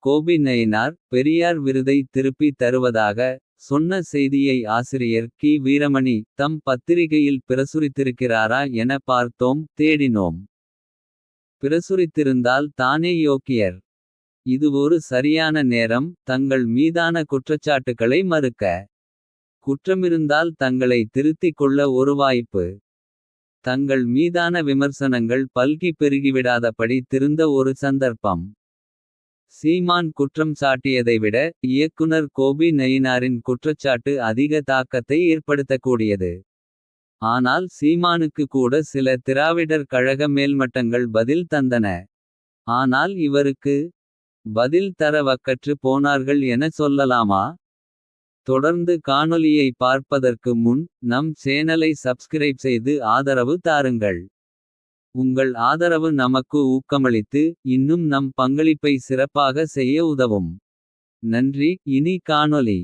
கோபி நயினார் பெரியார் விருதை திருப்பி தருவதாக. சொன்ன செய்தியை ஆசிரியர் கி வீரமணி தம் பத்திரிகையில் பிரசுரித்திருக்கிறாரா என பார்த்தோம் தேடினோம். பிரசுரித்திருந்தால் தானே யோக்கியர். இது ஒரு சரியான நேரம் தங்கள் மீதான குற்றச்சாட்டுகளை மறுக்க. குற்றமிருந்தால் தங்களை திருத்திக் கொள்ள ஒரு வாய்ப்பு. தங்கள் மீதான விமர்சனங்கள் பல்கி பெருகிவிடாதபடி திருந்த ஒரு சந்தர்ப்பம். சீமான் குற்றம் சாட்டியதை விட இயக்குனர் கோபி நயினாரின் குற்றச்சாட்டு அதிக தாக்கத்தை ஏற்படுத்தக்கூடியது. ஆனால் சீமானுக்கு கூட சில திராவிடர் கழக மேல்மட்டங்கள் பதில் தந்தன. ஆனால் இவருக்கு பதில் தர வக்கற்று போனார்கள் என சொல்லலாமா. தொடர்ந்து காணொலியை பார்ப்பதற்கு முன் நம் சேனலை சப்ஸ்கிரைப் செய்து ஆதரவு தாருங்கள். உங்கள் ஆதரவு நமக்கு ஊக்கமளித்து இன்னும் நம் பங்களிப்பை சிறப்பாக செய்ய உதவும். நன்றி இனி காணொலி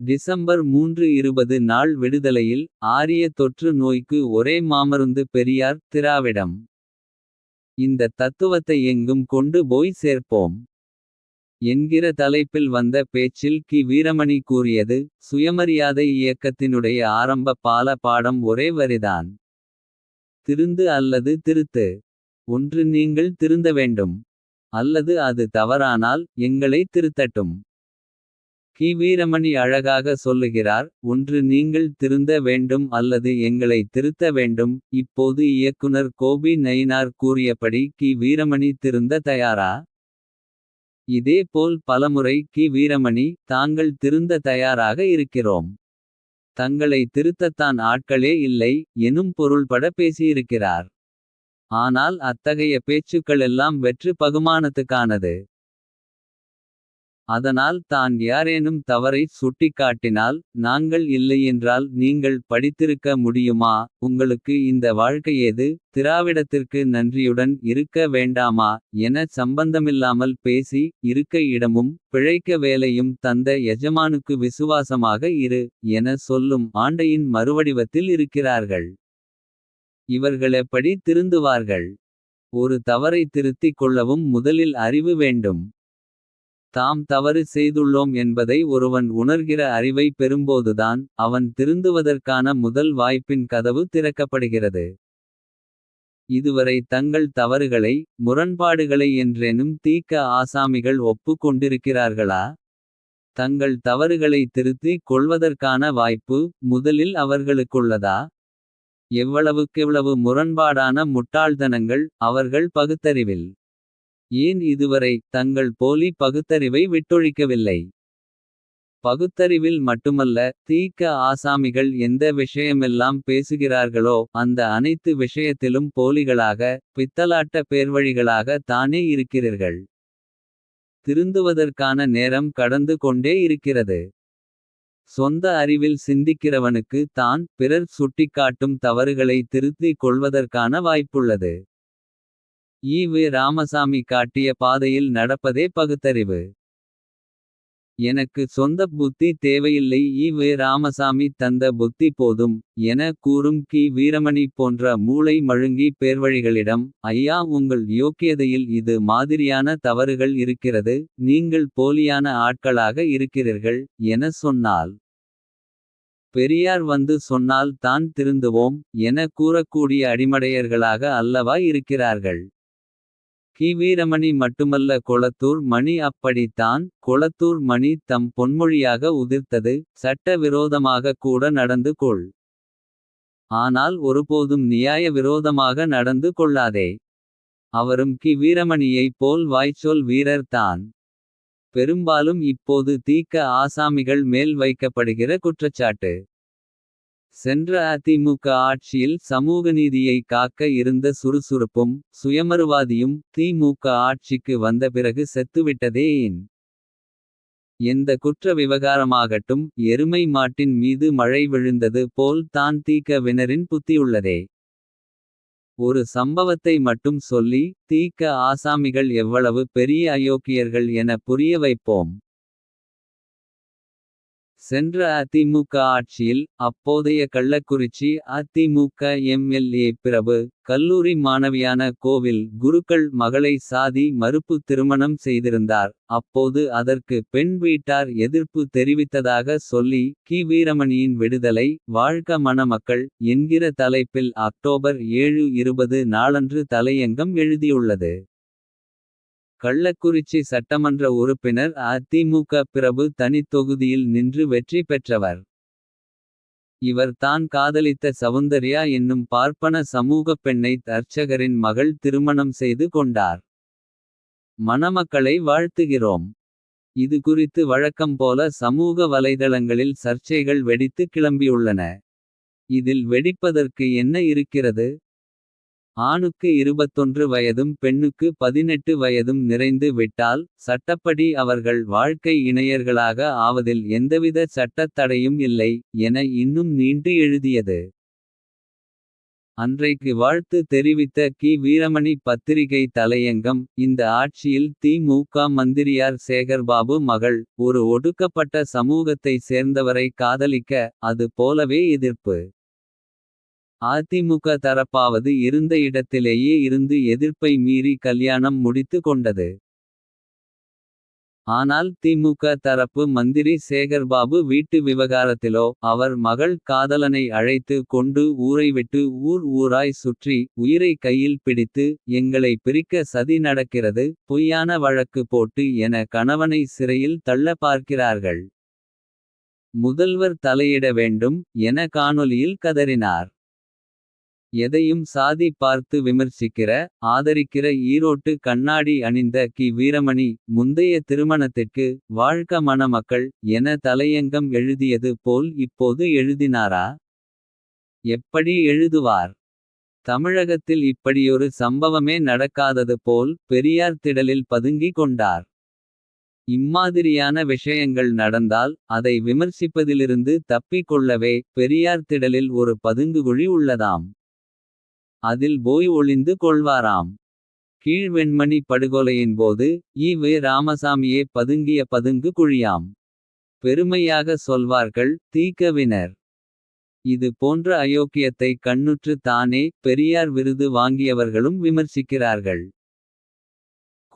டிசம்பர் மூன்று இருபது நாள் விடுதலையில் ஆரிய தொற்று நோய்க்கு ஒரே மாமருந்து பெரியார் திராவிடம். இந்த தத்துவத்தை எங்கும் கொண்டு போய் சேர்ப்போம். என்கிற தலைப்பில் வந்த பேச்சில் கி வீரமணி கூறியது. சுயமரியாதை இயக்கத்தினுடைய ஆரம்ப பால பாடம் ஒரே வரிதான். திருந்து அல்லது திருத்து. ஒன்று நீங்கள் திருந்த வேண்டும். அல்லது அது தவறானால் எங்களை திருத்தட்டும். கி வீரமணி அழகாக சொல்லுகிறார். ஒன்று நீங்கள் திருந்த வேண்டும் அல்லது எங்களை திருத்த வேண்டும். இப்போது இயக்குனர் கோபி நயினார் கூறியபடி கி வீரமணி திருந்த தயாரா. இதே போல் பலமுறை கி வீரமணி தாங்கள் திருந்த தயாராக இருக்கிறோம். தங்களை திருத்தத்தான் ஆட்களே இல்லை எனும் பொருள்பட பேசியிருக்கிறார். ஆனால் அத்தகைய பேச்சுக்களெல்லாம் வெற்று பகுமானத்துக்கானது. அதனால் தான் யாரேனும் தவறை சுட்டிக்காட்டினால். நாங்கள் இல்லையென்றால் நீங்கள் படித்திருக்க முடியுமா. உங்களுக்கு இந்த வாழ்க்கையேது திராவிடத்திற்கு நன்றியுடன் இருக்க வேண்டாமா. என சம்பந்தமில்லாமல் பேசி இருக்க இடமும். பிழைக்க வேலையும் தந்த எஜமானுக்கு விசுவாசமாக இரு. என சொல்லும் ஆண்டையின் மறுவடிவத்தில் இருக்கிறார்கள். இவர்களெப்படி திருந்துவார்கள். ஒரு தவறை திருத்திக் கொள்ளவும் முதலில் அறிவு வேண்டும். தாம் தவறு செய்துள்ளோம் என்பதை ஒருவன் உணர்கிற அறிவை பெறும்போதுதான். அவன் திருந்துவதற்கான முதல் வாய்ப்பின் கதவு திறக்கப்படுகிறது. இதுவரை தங்கள் தவறுகளை முரண்பாடுகளை என்றேனும் தீக்க ஆசாமிகள் ஒப்புக்கொண்டிருக்கிறார்களா தங்கள் தவறுகளை திருத்திக் கொள்வதற்கான வாய்ப்பு முதலில் அவர்களுக்குள்ளதா. எவ்வளவுக்கெவ்வளவு முரண்பாடான முட்டாள்தனங்கள் அவர்கள் பகுத்தறிவில். ஏன் இதுவரை தங்கள் போலி பகுத்தறிவை விட்டொழிக்கவில்லை. பகுத்தறிவில் மட்டுமல்ல தீக்க ஆசாமிகள் எந்த விஷயமெல்லாம் பேசுகிறார்களோ. அந்த அனைத்து விஷயத்திலும் போலிகளாக பித்தலாட்ட பேர்வழிகளாக தானே இருக்கிறீர்கள். திருந்துவதற்கான நேரம் கடந்து கொண்டே இருக்கிறது. சொந்த அறிவில் சிந்திக்கிறவனுக்கு தான் பிறர் சுட்டிக்காட்டும் தவறுகளை திருத்திக் கொள்வதற்கான வாய்ப்புள்ளது. ஈ. வி. ராமசாமி காட்டிய பாதையில் நடப்பதே பகுத்தறிவு. எனக்கு சொந்த புத்தி தேவையில்லை ஈ. வி. ராமசாமி தந்த புத்தி போதும். என கூறும் கி வீரமணி போன்ற மூளை மழுங்கி பேர்வழிகளிடம். ஐயா உங்கள் யோக்கியதையில் இது மாதிரியான தவறுகள் இருக்கிறது. நீங்கள் போலியான ஆட்களாக இருக்கிறீர்கள் என சொன்னால். பெரியார் வந்து சொன்னால் தான் திருந்துவோம். என கூறக்கூடிய அடிமடையர்களாக அல்லவா இருக்கிறார்கள். கி வீரமணி மட்டுமல்ல கொளத்தூர் மணி அப்படித்தான் கொளத்தூர் மணி தம் பொன்மொழியாக உதிர்த்தது. சட்ட விரோதமாக கூட நடந்து கொள். ஆனால் ஒருபோதும் நியாய விரோதமாக நடந்து கொள்ளாதே. அவரும் கி வீரமணியைப் போல் வாய்ச்சொல் வீரர் தான். பெரும்பாலும் இப்போது தீக்க ஆசாமிகள் மேல் வைக்கப்படுகிற குற்றச்சாட்டு. சென்ற அதிமுக ஆட்சியில் சமூகநீதியை காக்க இருந்த சுறுசுறுப்பும். சுயமறுவாதியும் திமுக ஆட்சிக்கு வந்த பிறகு செத்துவிட்டதே ஏன். எந்த குற்ற விவகாரமாகட்டும் எருமை மாட்டின் மீது மழை விழுந்தது போல் தான் தீக்க வினரின் புத்தியுள்ளதே. ஒரு சம்பவத்தை மட்டும் சொல்லி தீக்க ஆசாமிகள் எவ்வளவு பெரிய அயோக்கியர்கள் என புரிய வைப்போம். சென்ற அதிமுக ஆட்சியில் அப்போதைய கள்ளக்குறிச்சி அதிமுக எம்எல்ஏ பிரபு கல்லூரி மாணவியான கோவில் குருக்கள் மகளை சாதி மறுப்பு திருமணம் செய்திருந்தார். அப்போது அதற்கு பெண் வீட்டார் எதிர்ப்பு தெரிவித்ததாக சொல்லி. கி வீரமணியின் விடுதலை வாழ்க மணமக்கள் என்கிற தலைப்பில் அக்டோபர் 7 நாளன்று தலையங்கம் எழுதியுள்ளது. கள்ளக்குறிச்சி சட்டமன்ற உறுப்பினர் அதிமுக பிரபு தனித் தொகுதியில் நின்று வெற்றி பெற்றவர். இவர் தான் காதலித்த சவுந்தர்யா என்னும் பார்ப்பன சமூகப் பெண்ணை அர்ச்சகரின் மகள் திருமணம் செய்து கொண்டார். மணமக்களை வாழ்த்துகிறோம். இது குறித்து வழக்கம் போல சமூக வலைதளங்களில் சர்ச்சைகள் வெடித்து கிளம்பியுள்ளன. இதில் வெடிப்பதற்கு என்ன இருக்கிறது. ஆணுக்கு 21 வயதும் பெண்ணுக்கு 18 வயதும் நிறைந்து விட்டால். சட்டப்படி அவர்கள் வாழ்க்கை இணையர்களாக ஆவதில் எந்தவித சட்டத் தடையும் இல்லை. என இன்னும் நீண்டு எழுதியது. அன்றைக்கு வாழ்த்து தெரிவித்த கி வீரமணி பத்திரிகை தலையங்கம். இந்த ஆட்சியில் திமுக மந்திரியார் சேகர்பாபு மகள். ஒரு ஒடுக்கப்பட்ட சமூகத்தை சேர்ந்தவரை காதலிக்க. அது போலவே எதிர்ப்பு. அதிமுக தரப்பாவது இருந்த இடத்திலேயே இருந்து எதிர்ப்பை மீறி கல்யாணம் முடித்து கொண்டது. ஆனால் திமுக தரப்பு மந்திரி சேகர்பாபு வீட்டு விவகாரத்திலோ. அவர் மகள் காதலனை அழைத்து கொண்டு ஊரைவிட்டு ஊர் ஊராய் சுற்றி. உயிரை கையில் பிடித்து எங்களை பிரிக்க சதி நடக்கிறது. பொய்யான வழக்கு போட்டு என கணவனை சிறையில் தள்ள பார்க்கிறார்கள். முதல்வர் தலையிட வேண்டும் என காணொலியில் கதறினார். எதையும் சாதி பார்த்து விமர்சிக்கிற. ஆதரிக்கிற ஈரோட்டு கண்ணாடி அணிந்த கி வீரமணி. முந்தைய திருமணத்திற்கு வாழ்க மணமக்கள். என தலையங்கம் எழுதியது போல் இப்போது எழுதினாரா. எப்படி எழுதுவார். தமிழகத்தில் இப்படியொரு சம்பவமே நடக்காதது போல். பெரியார் திடலில் பதுங்கி கொண்டார். இம்மாதிரியான விஷயங்கள் நடந்தால். அதை விமர்சிப்பதிலிருந்து தப்பிக் கொள்ளவே. பெரியார் திடலில் ஒரு பதுங்குகுழி உள்ளதாம். அதில் போய் ஒளிந்து கொள்வாராம். கீழ்வெண்மணி படுகொலையின் போது. ஈ வே ராமசாமியே பதுங்கிய பதுங்கு குழியாம். பெருமையாக சொல்வார்கள் தீக்கவினர் இது போன்ற அயோக்கியத்தை கண்ணுற்று தானே. பெரியார் விருது வாங்கியவர்களும் விமர்சிக்கிறார்கள்.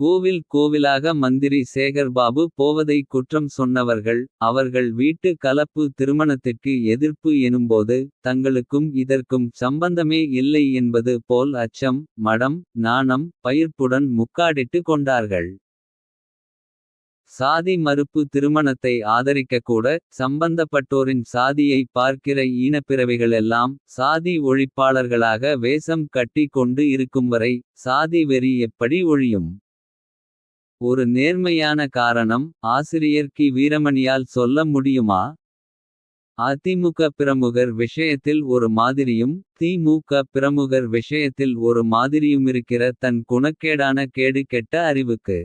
கோவில் கோவிலாக மந்திரி சேகர்பாபு போவதை குற்றம் சொன்னவர்கள். அவர்கள் வீட்டு கலப்பு திருமணத்திற்கு எதிர்ப்பு எனும்போது. தங்களுக்கும் இதற்கும் சம்பந்தமே இல்லை என்பது போல் அச்சம். மடம் நாணம் பயிர்ப்புடன் முக்காடிட்டு கொண்டார்கள். சாதி மறுப்பு திருமணத்தை ஆதரிக்கக்கூட. சம்பந்தப்பட்டோரின் சாதியை பார்க்கிற ஈனப்பிறவிகளெல்லாம். சாதி ஒழிப்பாளர்களாக வேசம் கட்டி கொண்டு இருக்கும் வரை சாதி வெறி எப்படி ஒழியும். ஒரு நேர்மையான காரணம் ஆசிரியர் கி வீரமணியால் சொல்ல முடியுமா. அதிமுக பிரமுகர் விஷயத்தில் ஒரு மாதிரியும். திமுக பிரமுகர் விஷயத்தில் ஒரு மாதிரியுமிருக்கிற தன் குணக்கேடான கேடு கெட்ட அறிவுக்கு.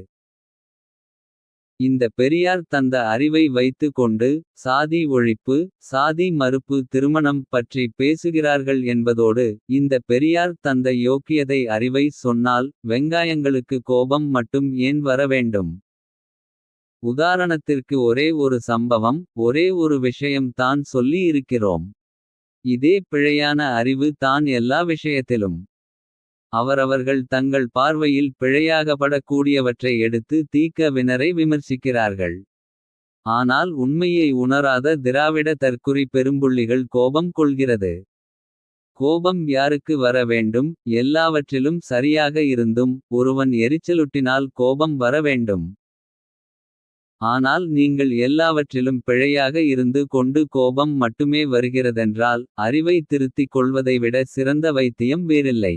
இந்த பெரியார் தந்த அறிவை வைத்து கொண்டு. சாதி ஒழிப்பு சாதி மறுப்பு திருமணம் பற்றி பேசுகிறார்கள் என்பதோடு. இந்த பெரியார் தந்த யோக்கியதை அறிவை சொன்னால். வெங்காயங்களுக்கு கோபம் மட்டும் ஏன் வர வேண்டும். உதாரணத்திற்கு ஒரே ஒரு சம்பவம். ஒரே ஒரு விஷயம் தான் சொல்லி இருக்கிறோம். இதே பிழையான அறிவு தான் எல்லா விஷயத்திலும். அவரவர்கள் தங்கள் பார்வையில் பிழையாகப்படக்கூடியவற்றை கூடியவற்றை தீக்க வினரை விமர்சிக்கிறார்கள். ஆனால் உண்மையை உணராத திராவிட தற்குறி பெரும்புள்ளிகள் கோபம் கொள்கிறது. கோபம் யாருக்கு வர வேண்டும் எல்லாவற்றிலும் சரியாக இருந்தும். ஒருவன் எரிச்சலுட்டினால் கோபம் வர வேண்டும். ஆனால் நீங்கள் எல்லாவற்றிலும் பிழையாக இருந்து கொண்டு கோபம் மட்டுமே வருகிறதென்றால். அறிவை திருத்திக் கொள்வதைவிட சிறந்த வைத்தியம் வேறில்லை.